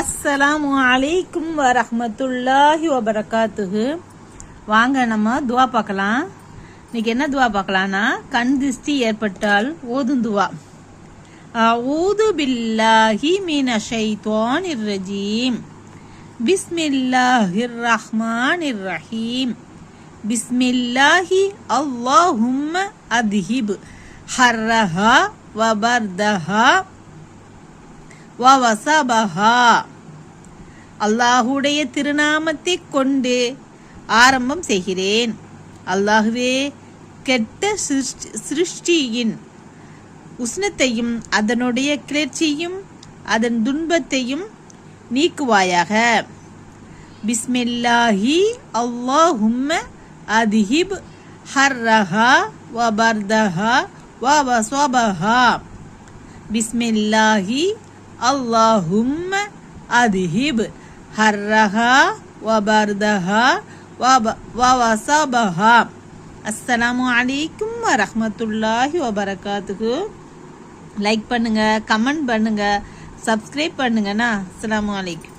அஸ்ஸலாமு அலைக்கும் வரஹ்மத்துல்லாஹி வபரகாத்துஹு. வாங்க நம்ம துவா பார்க்கலாம். இன்னைக்கு என்ன துவா பார்க்கலாம்னா கண் திருஷ்டி ஏற்பட்டால் ஓதும் துவா. ஊது பில்லாஹி மின ஷைத்வானிர் ரஜீம். பிஸ்மில்லாஹிர் இர் ரஹீம். பிஸ்மில்லாஹி அல்லாஹும் அத்ஹிப். ஹர்ரஹா வபர்தஹா வசபஹா அல்லாஹுடைய திருநாமத்தை கொண்டு ஆரம்பம் செய்கிறேன். அல்லாஹுவே கெட்ட சிருஷ்டியின் உஷ்ணத்தையும் அதனுடைய கிளர்ச்சியும் அதன் துன்பத்தையும் நீக்குவாயாக. பிஸ்மில்லாஹி அல்லாஹும்ம அதிஹிப் ஹர்ரஹா வபர்தஹா வசபஹா பிஸ்மில்லாஹி அல்லாஹும் அதிஹிப் ஹர்ரஹா வபர்தஹா வவசபஹா அஸ்ஸலாமு அலைக்கும் வரஹ்மத்துல்லாஹி வபரகாத்துக்கு லைக் பண்ணுங்கள் கமெண்ட் பண்ணுங்கள் சப்ஸ்கிரைப் பண்ணுங்கண்ணா அஸ்லாம் அலைக்கும்